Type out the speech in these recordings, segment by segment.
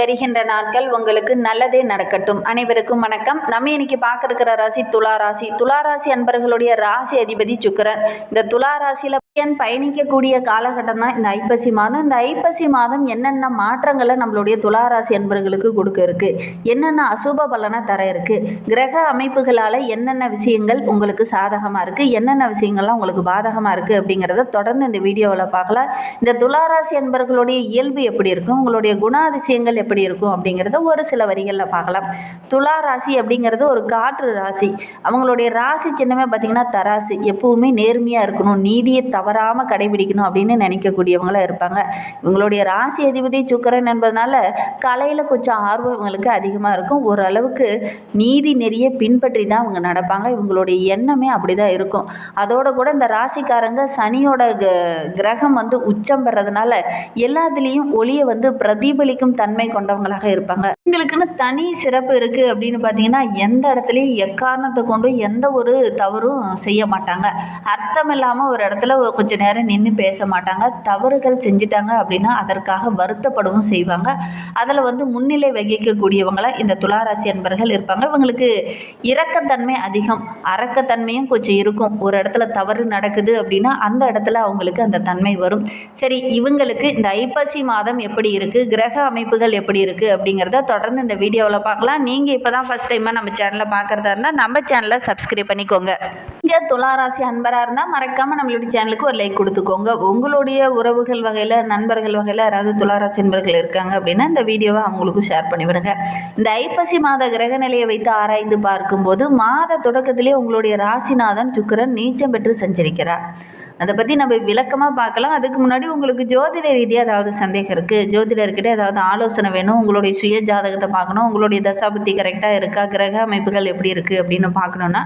வருகின்ற நாட்கள் உங்களுக்கு நல்லதே நடக்கட்டும். அனைவருக்கும் வணக்கம். நம்ம இன்னைக்கு பார்க்க இருக்கிற ராசி துலா ராசி. துலா ராசி அன்பர்களுடைய ராசி அதிபதி சுக்கரன். இந்த துலா ராசியில பயணிக்கக்கூடிய காலகட்டம் தான் இந்த ஐப்பசி மாதம். இந்த ஐப்பசி மாதம் என்னென்ன மாற்றங்களை நம்மளுடைய துளாராசி அன்பர்களுக்கு கொடுக்க இருக்கு? என்னென்ன அசுப பலனை தர இருக்கு? கிரக அமைப்புகளால் என்னென்ன விஷயங்கள் உங்களுக்கு சாதகமாக இருக்கு? என்னென்ன விஷயங்கள்லாம் உங்களுக்கு பாதகமாக இருக்கு? அப்படிங்கிறத தொடர்ந்து இந்த வீடியோவில் பார்க்கலாம். இந்த துளாராசி அன்பர்களுடைய இயல்பு எப்படி இருக்கும்? உங்களுடைய குணாதிசயங்கள் எப்படி இருக்கும் அப்படிங்கிறத ஒரு சில வரிகளில் பார்க்கலாம். துலா ராசி அப்படிங்கிறது ஒரு காற்று ராசி. அவங்களுடைய ராசி சின்னமே பார்த்திங்கன்னா தராசு. எப்பவுமே நேர்மையாக இருக்கணும் நீதியை தவறாமல் கடைபிடிக்கணும் அப்படின்னு நினைக்கக்கூடியவங்களாக இருப்பாங்க. இவங்களுடைய ராசி அதிபதி சுக்கரன் என்பதனால கலையில் கொஞ்சம் ஆர்வம் இவங்களுக்கு அதிகமாக இருக்கும். ஓரளவுக்கு நீதி நெறிய பின்பற்றி தான் அவங்க நடப்பாங்க. இவங்களுடைய எண்ணமே அப்படி தான் இருக்கும். அதோட கூட இந்த ராசிக்காரங்க சனியோட க கிரகம் வந்து உச்சம் பெறதுனால எல்லாத்துலேயும் ஒளியை வந்து பிரதிபலிக்கும் தன்மை கொண்டவங்களாக இருப்பாங்க. இவங்களுக்குன்னு தனி சிறப்பு இருக்குது அப்படின்னு பார்த்தீங்கன்னா எந்த இடத்துலையும் எக்காரணத்தை கொண்டும் எந்த ஒரு தவறும் செய்ய மாட்டாங்க. அர்த்தம் இல்லாமல் ஒரு இடத்துல கொஞ்சம் கொஞ்ச நேரம் நின்று பேச மாட்டாங்க. தவறுகள் செஞ்சிட்டாங்க அப்படின்னா அதற்காக வருத்தப்படவும் செய்வாங்க. அதில் வந்து முன்னிலை வகிக்கக்கூடியவங்களாக இந்த துளாராசி அன்பர்கள் இருப்பாங்க. இவங்களுக்கு இரக்கத்தன்மை அதிகம். அரக்கத்தன்மையும் கொஞ்சம் இருக்கும். ஒரு இடத்துல தவறு நடக்குது அப்படின்னா அந்த இடத்துல அவங்களுக்கு அந்த தன்மை வரும். சரி இவங்களுக்கு இந்த ஐப்பசி மாதம் எப்படி இருக்குது கிரக அமைப்புகள் எப்படி இருக்குது அப்படிங்கிறத தொடர்ந்து இந்த வீடியோவில் பார்க்கலாம். நீங்கள் இப்போ தான் ஃபஸ்ட் டைமாக நம்ம சேனலில் பார்க்குறதா இருந்தால் நம்ம சேனலை சப்ஸ்கிரைப் பண்ணிக்கோங்க. இங்கே துளாராசி அன்பராக இருந்தால் மறக்காமல் நம்மளுடைய சேனலுக்கு ஒரு லைக் கொடுத்துக்கோங்க. உங்களுடைய உறவுகள் வகையில் நண்பர்கள் வகையில் யாராவது துளாராசி நண்பர்கள் இருக்காங்க அப்படின்னா இந்த வீடியோவை அவங்களுக்கும் ஷேர் பண்ணிவிடுங்க. இந்த ஐப்பசி மாத கிரக நிலையை வைத்து ஆராய்ந்து பார்க்கும்போது மாத தொடக்கத்திலே உங்களுடைய ராசிநாதன் சுக்கிரன் நீச்சம் பெற்று சஞ்சரிக்கிறார். அதை பற்றி நம்ம விளக்கமாக பார்க்கலாம். அதுக்கு முன்னாடி உங்களுக்கு ஜோதிட ரீதியாக ஏதாவது சந்தேகம் இருக்குது ஜோதிடர்கிட்ட ஏதாவது ஆலோசனை வேணும்? உங்களுடைய சுய ஜாதகத்தை பார்க்கணும். உங்களுடைய தசாபுத்தி கரெக்டாக இருக்கா? கிரக அமைப்புகள் எப்படி இருக்குது அப்படின்னு பார்க்கணுன்னா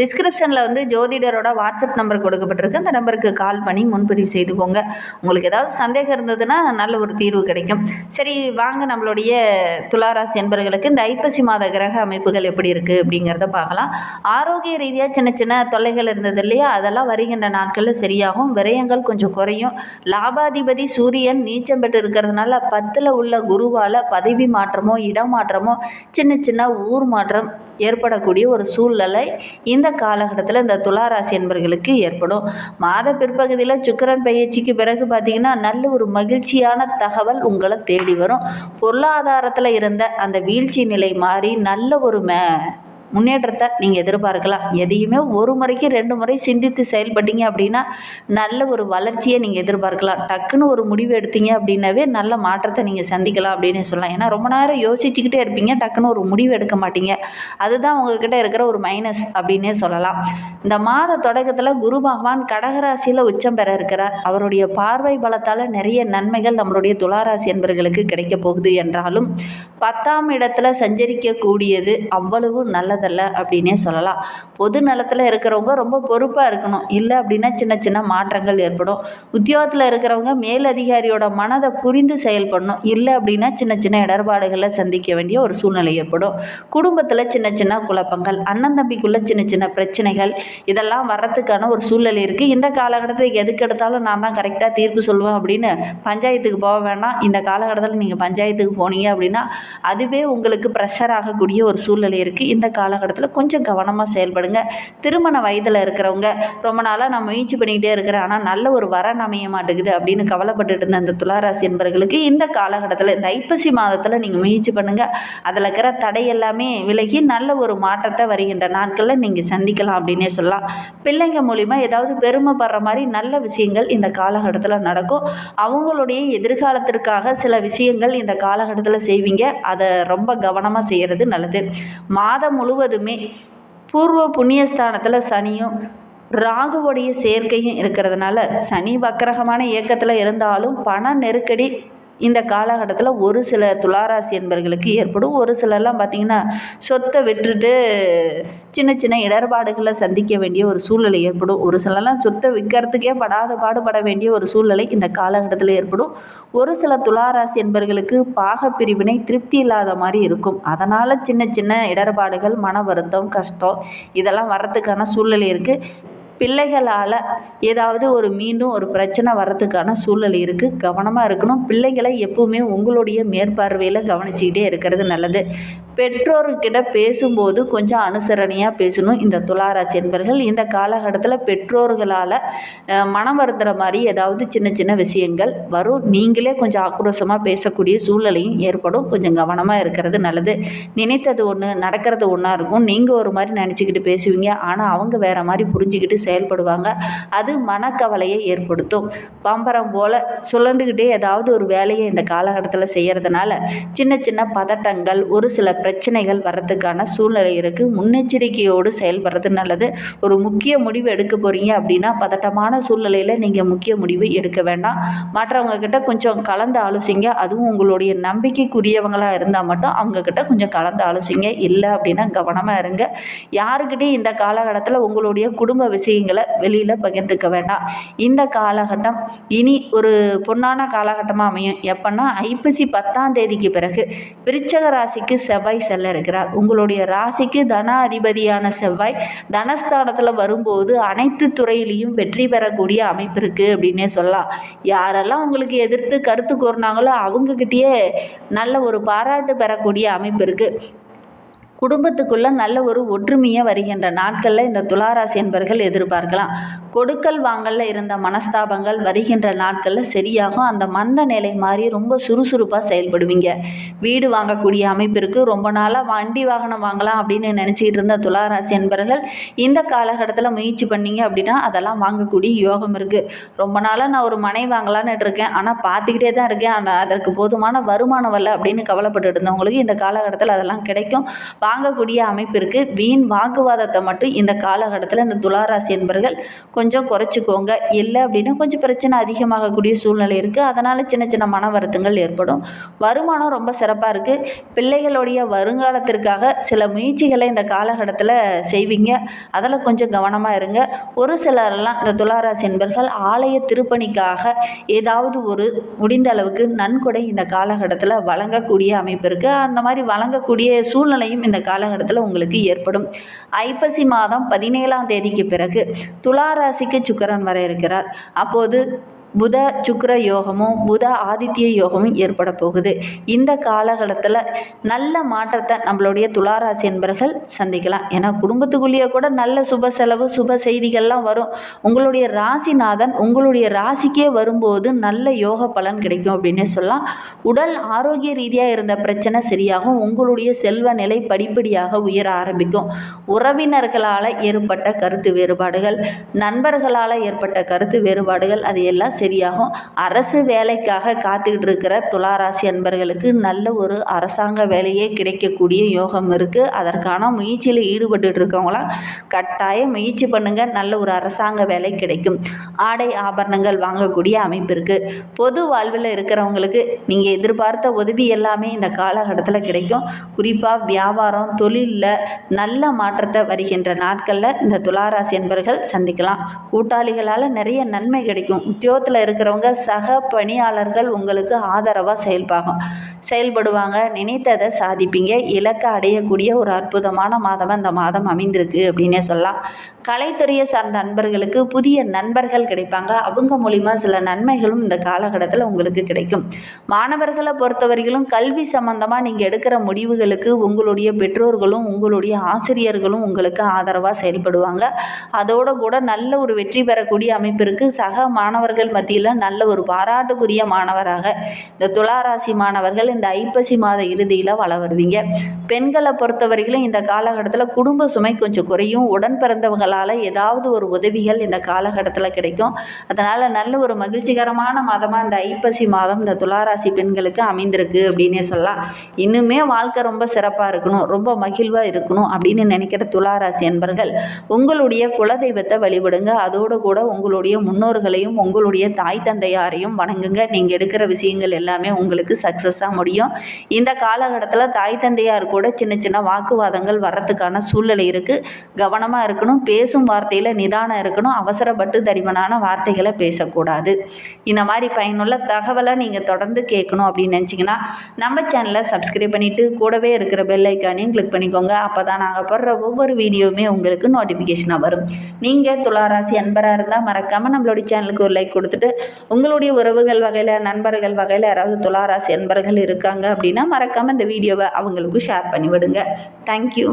டிஸ்கிரிப்ஷனில் வந்து ஜோதிடரோட வாட்ஸ்அப் நம்பர் கொடுக்கப்பட்டிருக்கு. அந்த நம்பருக்கு கால் பண்ணி முன்பதிவு செய்துக்கோங்க. உங்களுக்கு ஏதாவது சந்தேகம் இருந்ததுன்னா நல்ல ஒரு தீர்வு கிடைக்கும். சரி வாங்க நம்மளுடைய துளாராசி என்பர்களுக்கு இந்த ஐப்பசி மாத கிரக அமைப்புகள் எப்படி இருக்குது அப்படிங்கிறத பார்க்கலாம். ஆரோக்கிய ரீதியாக சின்ன சின்ன தொல்லைகள் இருந்தது இல்லையா? அதெல்லாம் வருகின்ற நாட்களில் சரி சரியாகும் விரயங்கள் கொஞ்சம் குறையும். லாபாதிபதி சூரியன் நீச்சம் பெற்று இருக்கிறதுனால பத்தில் உள்ள குருவால் பதவி மாற்றமோ இடமாற்றமோ சின்ன சின்ன ஊர் மாற்றம் ஏற்படக்கூடிய ஒரு சூழ்நிலை இந்த காலகட்டத்தில் இந்த துளாராசி என்பர்களுக்கு ஏற்படும். மாத பிற்பகுதியில் சுக்கிரன் பயிற்சிக்கு பிறகு பார்த்திங்கன்னா நல்ல ஒரு மகிழ்ச்சியான தகவல் உங்களை தேடி வரும். பொருளாதாரத்தில் இருந்த அந்த வீழ்ச்சி நிலை மாறி நல்ல ஒரு மே முன்னேற்றத்தை நீங்கள் எதிர்பார்க்கலாம். எதையுமே ஒரு முறைக்கு ரெண்டு முறை சிந்தித்து செயல்பட்டீங்க அப்படின்னா நல்ல ஒரு வளர்ச்சியை நீங்கள் எதிர்பார்க்கலாம். டக்குன்னு ஒரு முடிவு எடுத்தீங்க அப்படின்னாவே நல்ல மாற்றத்தை நீங்கள் சந்திக்கலாம் அப்படின்னு சொல்லலாம். ஏன்னா ரொம்ப நேரம் யோசிச்சுக்கிட்டே இருப்பீங்க டக்குன்னு ஒரு முடிவு எடுக்க மாட்டீங்க. அதுதான் உங்ககிட்ட இருக்கிற ஒரு மைனஸ் அப்படின்னே சொல்லலாம். இந்த மாத தொடக்கத்தில் குரு பகவான் கடகராசியில் உச்சம் பெற இருக்கிறார். அவருடைய பார்வை பலத்தால் நிறைய நன்மைகள் நம்மளுடைய துளாராசி என்பவர்களுக்கு கிடைக்க போகுது என்றாலும் பத்தாம் இடத்துல சஞ்சரிக்கக்கூடியது அவ்வளவு நல்ல நல்லதல்ல அப்படின்னே சொல்லலாம். பொது நலத்தில் இருக்கிறவங்க ரொம்ப பொறுப்பாக இருக்கணும். இல்லை அப்படின்னா சின்ன சின்ன மாற்றங்கள் ஏற்படும். உத்தியோகத்தில் இருக்கிறவங்க மேலதிகாரியோட மனதை புரிந்து செயல்படணும். இல்லை அப்படின்னா சின்ன சின்ன இடர்பாடுகளை சந்திக்க வேண்டிய ஒரு சூழ்நிலை ஏற்படும். குடும்பத்தில் சின்ன சின்ன குழப்பங்கள் அண்ணன் தம்பிக்குள்ள சின்ன சின்ன பிரச்சனைகள் இதெல்லாம் வர்றதுக்கான ஒரு சூழ்நிலை இருக்குது இந்த காலகட்டத்தில் எதுக்கு எடுத்தாலும் நான் தான் கரெக்டாக தீர்ப்பு சொல்லுவேன் அப்படின்னு பஞ்சாயத்துக்கு போக வேண்டாம் இந்த காலகட்டத்தில் நீங்கள் பஞ்சாயத்துக்கு போனீங்க அப்படின்னா அதுவே உங்களுக்கு ப்ரெஷர் ஆகக்கூடிய ஒரு சூழ்நிலை இருக்குது இந்த காலகட்டத்தில் கொஞ்சம் கவனமாக செயல்படுங்க. திருமண வயதில் இருக்கிறவங்க ரொம்ப நாளாக நான் முயற்சி பண்ணிக்கிட்டே இருக்கிறேன். ஆனால் நல்ல ஒரு வரன் அமைய மாட்டேங்குது அப்படின்னு கவலைப்பட்டுட்டு இருந்த அந்த துளாராசி என்பவர்களுக்கு இந்த காலகட்டத்தில் இந்த ஐப்பசி மாதத்தில் நீங்கள் முயற்சி பண்ணுங்கள் அதில் இருக்கிற தடை எல்லாமே விலகி நல்ல ஒரு மாற்றத்தை வருகின்ற நாட்களில் நீங்கள் சந்திக்கலாம் அப்படின்னே சொல்லலாம். பிள்ளைங்க மூலிமா ஏதாவது பெருமைப்படுற மாதிரி நல்ல விஷயங்கள் இந்த காலகட்டத்தில் நடக்கும். அவங்களுடைய எதிர்காலத்திற்காக சில விஷயங்கள் இந்த காலகட்டத்தில் செய்வீங்க. அதை ரொம்ப கவனமாக செய்கிறது நல்லது. மாதம் முழு முழுவதுமே பூர்வ புண்ணியஸ்தானத்தில் சனியும் ராகுவுடைய சேர்க்கையும் இருக்கிறதுனால சனி வக்கரகமான இயக்கத்தில் இருந்தாலும் பண நெருக்கடி இந்த காலகட்டத்தில் ஒரு சில துளாராசி என்பர்களுக்கு ஏற்படும். ஒரு சிலர்லாம் பார்த்திங்கன்னா சொத்தை விட்டுட்டு சின்ன சின்ன இடர்பாடுகளை சந்திக்க வேண்டிய ஒரு சூழ்நிலை ஏற்படும். ஒரு சிலர்லாம் சொத்தை விற்கிறதுக்கே படாத பாடுபட வேண்டிய ஒரு சூழ்நிலை இந்த காலகட்டத்தில் ஏற்படும். ஒரு சில துளாராசி என்பர்களுக்கு பாகப்பிரிவினை திருப்தி இல்லாத மாதிரி இருக்கும். அதனால் சின்ன சின்ன இடர்பாடுகள் மன வருத்தம் கஷ்டம் இதெல்லாம் வர்றதுக்கான சூழ்நிலை இருக்குது பிள்ளைகளால் ஏதாவது ஒரு மீண்டும் ஒரு பிரச்சனை வர்றதுக்கான சூழல் இருக்குது கவனமாக இருக்கணும். பிள்ளைகளை எப்பவுமே உங்களுடைய மேற்பார்வையில் கவனிச்சிக்கிட்டே இருக்கிறது நல்லது. பெற்றோர்கிட்ட பேசும்போது கொஞ்சம் அனுசரணையாக பேசணும். இந்த துளாராசி என்பர்கள் இந்த காலகட்டத்தில் பெற்றோர்களால் மனம் வருந்துற மாதிரி ஏதாவது சின்ன சின்ன விஷயங்கள் வரும். நீங்களே கொஞ்சம் ஆக்ரோஷமாக பேசக்கூடிய சூழ்நிலையும் ஏற்படும். கொஞ்சம் கவனமாக இருக்கிறது நல்லது. நினைத்தது ஒன்று நடக்கிறது ஒன்றா இருக்கும். நீங்கள் ஒரு மாதிரி நினச்சிக்கிட்டு பேசுவீங்க. ஆனால் அவங்க வேற மாதிரி புரிஞ்சுக்கிட்டு செயல்படுவாங்க. அது மனக்கவலையை ஏற்படுத்தும். பம்பரம் போல் சுழண்டுக்கிட்டே ஏதாவது ஒரு வேலையை இந்த காலகட்டத்தில் செய்கிறதுனால சின்ன சின்ன பதட்டங்கள் ஒரு சில பிரச்சனைகள் வர்றதுக்கான சூழ்நிலை இருக்குது முன்னெச்சரிக்கையோடு செயல்படுறது நல்லது. ஒரு முக்கிய முடிவு எடுக்க போகிறீங்க அப்படின்னா பதட்டமான சூழ்நிலையில் நீங்கள் முக்கிய முடிவு எடுக்க வேண்டாம். மற்றவங்க கிட்ட கொஞ்சம் கலந்து ஆலோசிங்க. அதுவும் உங்களுடைய நம்பிக்கைக்குரியவங்களாக இருந்தால் மட்டும் அவங்க கிட்ட கொஞ்சம் கலந்து ஆலோசிங்க. இல்லை அப்படின்னா கவனமாக இருங்க. யாருக்கிட்டையும் இந்த காலகட்டத்தில் உங்களுடைய குடும்ப விஷயங்களை வெளியில் பகிர்ந்துக்க வேண்டாம். இந்த காலகட்டம் இனி ஒரு பொன்னான காலகட்டமாக அமையும். எப்பன்னா ஐப்பசி பத்தாம் தேதிக்கு பிறகு விருச்சக ராசிக்கு செவ்வாய் செல்ல இருக்கிறார். உங்களுடைய ராசிக்கு தன அதிபதியான செவ்வாய் தனஸ்தானத்தில் வரும்போது அனைத்து துறையிலையும் வெற்றி பெறக்கூடிய அமைப்பு இருக்குது அப்படின்னே சொல்லலாம். யாரெல்லாம் உங்களுக்கு எதிர்த்து கருத்து கூறினாங்களோ அவங்கக்கிட்டேயே நல்ல ஒரு பாராட்டு பெறக்கூடிய அமைப்பு இருக்குது குடும்பத்துக்குள்ள நல்ல ஒரு ஒற்றுமையாக வருகின்ற நாட்களில் இந்த துளாராசி என்பர்கள் எதிர்பார்க்கலாம். கொடுக்கல் வாங்கல்ல இருந்த மனஸ்தாபங்கள் வருகின்ற நாட்களில் சரியாகும். அந்த மந்த நிலை மாதிரி ரொம்ப சுறுசுறுப்பாக செயல்படுவீங்க. வீடு வாங்கக்கூடிய அமைப்பிற்கு ரொம்ப நாளாக வண்டி வாகனம் வாங்கலாம் அப்படின்னு நினச்சிக்கிட்டு இருந்த துளாராசி என்பர்கள் இந்த காலகட்டத்தில் முயற்சி பண்ணீங்க அப்படின்னா அதெல்லாம் வாங்கக்கூடிய யோகம் இருக்குது ரொம்ப நாளாக நான் ஒரு மனை வாங்கலான்னு இருக்கேன். ஆனால் பார்த்துக்கிட்டே தான் இருக்கேன். ஆனால் அதற்கு போதுமான வருமானம் வரல அப்படின்னு கவலைப்பட்டு இருந்தவங்களுக்கு இந்த காலகட்டத்தில் அதெல்லாம் கிடைக்கும். வாங்கக்கூடிய அமைப்பிற்கு வீண் வாக்குவாதத்தை மட்டும் இந்த காலகட்டத்தில் இந்த துளாராசி என்பர்கள் கொஞ்சம் குறைச்சிக்கோங்க. இல்லை அப்படின்னா கொஞ்சம் பிரச்சனை அதிகமாகக்கூடிய சூழ்நிலை இருக்குது அதனால் சின்ன சின்ன மன வருத்தங்கள் ஏற்படும். வருமானம் ரொம்ப சிறப்பாக இருக்குது பிள்ளைகளுடைய வருங்காலத்திற்காக சில முயற்சிகளை இந்த காலகட்டத்தில் செய்வீங்க. அதில் கொஞ்சம் கவனமாக இருங்க. ஒரு சிலரெல்லாம் இந்த துளாராசி என்பர்கள் ஆலய திருப்பணிக்காக ஏதாவது ஒரு முடிந்த அளவுக்கு நன்கொடை இந்த காலகட்டத்தில் வழங்கக்கூடிய அமைப்பு இருக்குது அந்த மாதிரி வழங்கக்கூடிய சூழ்நிலையும் இந்த காலகட்டத்தில் உங்களுக்கு ஏற்படும். ஐப்பசி மாதம் பதினேழாம் தேதிக்கு பிறகு துலா ராசிக்கு சுக்கரன் வர இருக்கிறார். அப்போது புத சுக்கர யோகமும் புத ஆதித்ய யோகமும் ஏற்பட போகுது. இந்த காலகட்டத்தில் நல்ல மாற்றத்தை நம்மளுடைய துளாராசி என்பர்கள் சந்திக்கலாம். ஏன்னா குடும்பத்துக்குள்ளேயே கூட நல்ல சுப செலவு சுப செய்திகள்லாம் வரும். உங்களுடைய ராசிநாதன் உங்களுடைய ராசிக்கே வரும்போது நல்ல யோக பலன் கிடைக்கும் அப்படின்னே சொல்லலாம். உடல் ஆரோக்கிய ரீதியாக இருந்த பிரச்சனை சரியாகும். உங்களுடைய செல்வ நிலை படிப்படியாக உயர ஆரம்பிக்கும். உறவினர்களால் ஏற்பட்ட கருத்து வேறுபாடுகள் நண்பர்களால் ஏற்பட்ட கருத்து வேறுபாடுகள் அது எல்லாம் சரியாகும். அரசு வேலைக்காக காத்துக்கிட்டு இருக்கிற துளாராசி அன்பர்களுக்கு நல்ல ஒரு அரசாங்க வேலையே கிடைக்கக்கூடிய யோகம் இருக்குது அதற்கான முயற்சியில் ஈடுபட்டு இருக்கவங்களாம் கட்டாயம் முயற்சி பண்ணுங்கள் நல்ல ஒரு அரசாங்க வேலை கிடைக்கும். ஆடை ஆபரணங்கள் வாங்கக்கூடிய அமைப்பு இருக்குது பொது வாழ்வில் இருக்கிறவங்களுக்கு நீங்கள் எதிர்பார்த்த உதவி எல்லாமே இந்த காலகட்டத்தில் கிடைக்கும். குறிப்பாக வியாபாரம் தொழிலில் நல்ல மாற்றத்தை வருகின்ற நாட்களில் இந்த துளாராசி அன்பர்கள் சந்திக்கலாம். கூட்டாளிகளால் நிறைய நன்மை கிடைக்கும். குடும்பத்தில் இருக்கிறவங்க சக பணியாளர்கள் உங்களுக்கு ஆதரவாக செயல்பாகும் செயல்படுவாங்க. நினைத்ததை சாதிப்பீங்க. இலக்கை அடையக்கூடிய ஒரு அற்புதமான மாதமாக இந்த மாதம் அமைந்திருக்கு அப்படின்னே சொல்லலாம். கலைத்துறையை சார்ந்த நண்பர்களுக்கு புதிய நண்பர்கள் கிடைப்பாங்க. அவங்க மூலிமா சில நன்மைகளும் இந்த காலகட்டத்தில் உங்களுக்கு கிடைக்கும். மாணவர்களை பொறுத்தவரையிலும் கல்வி சம்பந்தமாக நீங்கள் எடுக்கிற முடிவுகளுக்கு உங்களுடைய பெற்றோர்களும் உங்களுடைய ஆசிரியர்களும் உங்களுக்கு ஆதரவாக செயல்படுவாங்க. அதோடு கூட நல்ல ஒரு வெற்றி பெறக்கூடிய அமைப்பிற்கு சக மாணவர்கள் மத்தியில் நல்ல ஒரு பாராட்டுக்குரிய மாணவராக இந்த துளாராசி மாணவர்கள் இந்த ஐப்பசி மாத இறுதியில் வள வருவீங்க. பெண்களை பொறுத்தவரையிலும் இந்த காலகட்டத்தில் குடும்ப சுமை கொஞ்சம் குறையும். உடன் பிறந்தவங்களால் ஏதாவது ஒரு உதவிகள் இந்த காலகட்டத்தில் கிடைக்கும். அதனால் நல்ல ஒரு மகிழ்ச்சிகரமான மாதமாக இந்த ஐப்பசி மாதம் இந்த துளாராசி பெண்களுக்கு அமைந்திருக்கு அப்படின்னே சொல்லலாம். இன்னுமே வாழ்க்கை ரொம்ப சிறப்பாக இருக்கணும். ரொம்ப மகிழ்வாக இருக்கணும் அப்படின்னு நினைக்கிற துளாராசி என்பர்கள் உங்களுடைய குலதெய்வத்தை வழிபடுங்க. அதோடு கூட உங்களுடைய முன்னோர்களையும் உங்களுடைய தாய் தந்தையாரையும் வணங்குங்க. நீங்கள் எடுக்கிற விஷயங்கள் எல்லாமே உங்களுக்கு சக்ஸஸாக முடியும். இந்த காலகட்டத்தில் தாய் தந்தையார் கூட சின்ன சின்ன வாக்குவாதங்கள் வர்றதுக்கான சூழ்நிலை இருக்குது கவனமாக இருக்கணும். பேசும் வார்த்தையில் நிதானம் இருக்கணும். அவசரப்பட்டு தடிமனான வார்த்தைகளை பேசக்கூடாது. இந்த மாதிரி பயனுள்ள தகவலை நீங்கள் தொடர்ந்து கேட்கணும் அப்படின்னு நினச்சிங்கன்னா நம்ம சேனலை சப்ஸ்கிரைப் பண்ணிவிட்டு கூடவே இருக்கிற பெல் ஐக்கானையும் கிளிக் பண்ணிக்கோங்க. அப்போ தான் நாங்கள் போடுற ஒவ்வொரு வீடியோவுமே உங்களுக்கு நோட்டிஃபிகேஷனாக வரும். நீங்கள் துளாராசி அன்பராக இருந்தால் மறக்காமல் நம்மளுடைய சேனலுக்கு ஒரு லைக் கொடுத்துட்டு உங்களுடைய உறவுகள் வகையில் நண்பர்கள் வகையில் யாராவது துளாராசி அன்பர்கள் இருக்காங்க அப்படின்னா மறக்காமல் இந்த வீடியோவை அவங்களுக்கும் ஷேர் பண்ணி விடுங்க தேங்க்யூ